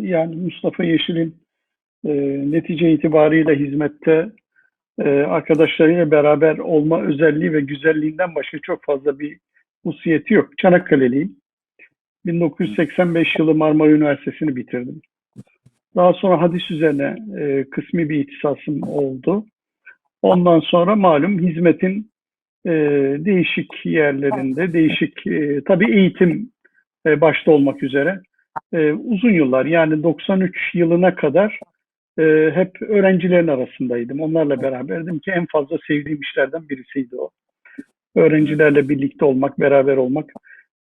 Yani Mustafa Yeşil'in e, netice itibariyle hizmette e, arkadaşlarıyla beraber olma özelliği ve güzelliğinden başka çok fazla bir hususiyeti yok. Çanakkale'liyim. 1985 yılı Marmara Üniversitesi'ni bitirdim. Daha sonra hadis üzerine e, kısmi bir ihtisasım oldu. Ondan sonra malum hizmetin e, değişik yerlerinde, değişik e, tabii eğitim e, başta olmak üzere e, uzun yıllar yani 93 yılına kadar e, hep öğrencilerin arasındaydım. Onlarla beraberdim ki en fazla sevdiğim işlerden birisiydi o. Öğrencilerle birlikte olmak, beraber olmak.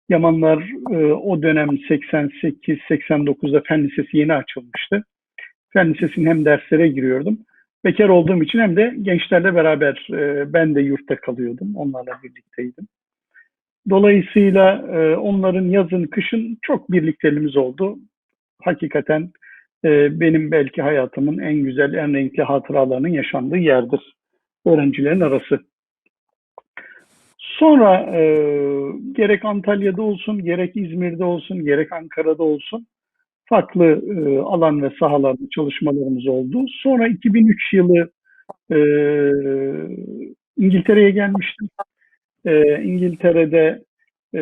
Yamanlar e, o dönem 88-89'da Fen Lisesi yeni açılmıştı. Fen Lisesi'nin hem derslere giriyordum. Bekar olduğum için hem de gençlerle beraber e, ben de yurtta kalıyordum. Onlarla birlikteydim. Dolayısıyla e, onların yazın, kışın çok birlikteliğimiz oldu. Hakikaten e, benim belki hayatımın en güzel, en renkli hatıralarının yaşandığı yerdir. Öğrencilerin arası. Sonra e, gerek Antalya'da olsun, gerek İzmir'de olsun, gerek Ankara'da olsun farklı e, alan ve sahalarda çalışmalarımız oldu. Sonra 2003 yılı e, İngiltere'ye gelmiştim. E, İngiltere'de e,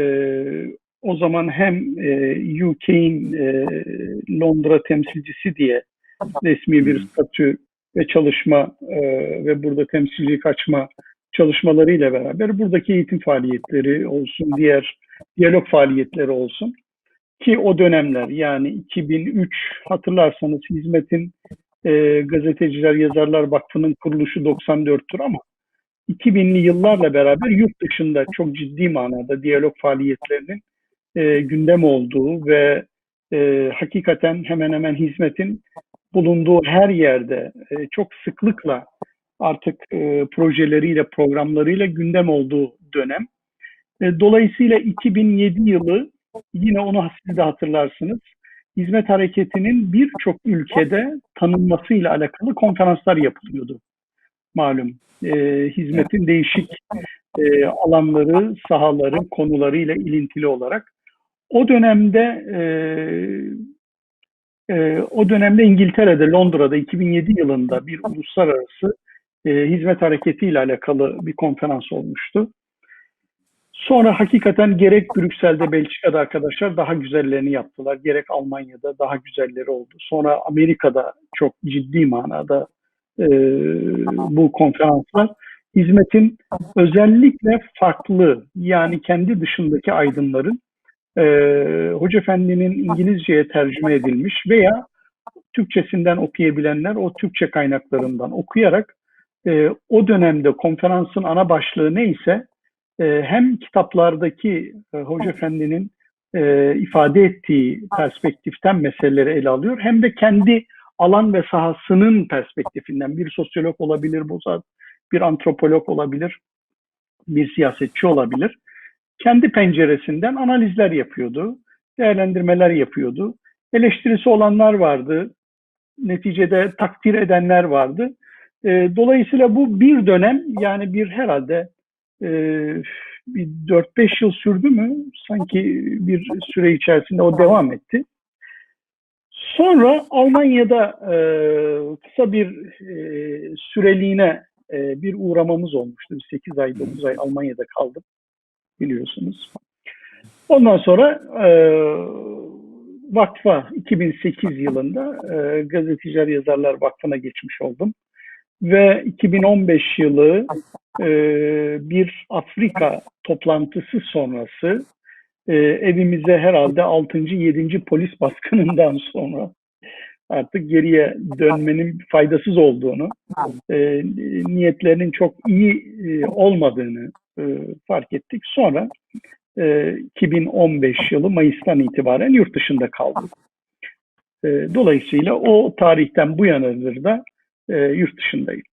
o zaman hem e, UK'in e, Londra temsilcisi diye resmi bir statü ve çalışma e, ve burada temsilcilik açma çalışmalarıyla beraber buradaki eğitim faaliyetleri olsun, diğer diyalog faaliyetleri olsun. Ki o dönemler yani 2003 hatırlarsanız hizmetin e, Gazeteciler Yazarlar Vakfı'nın kuruluşu 94'tür ama 2000'li yıllarla beraber yurt dışında çok ciddi manada diyalog faaliyetlerinin e, gündem olduğu ve e, hakikaten hemen hemen hizmetin bulunduğu her yerde e, çok sıklıkla artık e, projeleriyle, programlarıyla gündem olduğu dönem. E, dolayısıyla 2007 yılı yine onu siz de hatırlarsınız. Hizmet hareketinin birçok ülkede tanınmasıyla alakalı konferanslar yapılıyordu. Malum e, hizmetin değişik e, alanları, sahaları, konularıyla ilintili olarak. O dönemde e, e, o dönemde İngiltere'de, Londra'da 2007 yılında bir uluslararası e, hizmet hareketiyle alakalı bir konferans olmuştu. Sonra hakikaten gerek Brüksel'de, Belçika'da arkadaşlar daha güzellerini yaptılar. Gerek Almanya'da daha güzelleri oldu. Sonra Amerika'da çok ciddi manada e, bu konferanslar hizmetin özellikle farklı yani kendi dışındaki aydınların e, Hoca Efendi'nin İngilizceye tercüme edilmiş veya Türkçesinden okuyabilenler o Türkçe kaynaklarından okuyarak e, o dönemde konferansın ana başlığı neyse e, hem kitaplardaki e, Hoca Efendi'nin e, ifade ettiği perspektiften meseleleri ele alıyor hem de kendi alan ve sahasının perspektifinden bir sosyolog olabilir bu zat, bir antropolog olabilir, bir siyasetçi olabilir. Kendi penceresinden analizler yapıyordu, değerlendirmeler yapıyordu. Eleştirisi olanlar vardı, neticede takdir edenler vardı. E, dolayısıyla bu bir dönem yani bir herhalde e, bir 4-5 yıl sürdü mü? Sanki bir süre içerisinde o devam etti. Sonra Almanya'da e, kısa bir e, süreliğine e, bir uğramamız olmuştu. 8 ay, 9 ay Almanya'da kaldım biliyorsunuz. Ondan sonra e, vakfa 2008 yılında e, Gazeteciler Yazarlar Vakfı'na geçmiş oldum. Ve 2015 yılı e, bir Afrika toplantısı sonrası e, evimize herhalde 6. 7. polis baskınından sonra artık geriye dönmenin faydasız olduğunu, e, niyetlerinin çok iyi e, olmadığını e, fark ettik. Sonra e, 2015 yılı Mayıs'tan itibaren yurt dışında kaldık. E, dolayısıyla o tarihten bu yanadır da e, yurt dışındayım.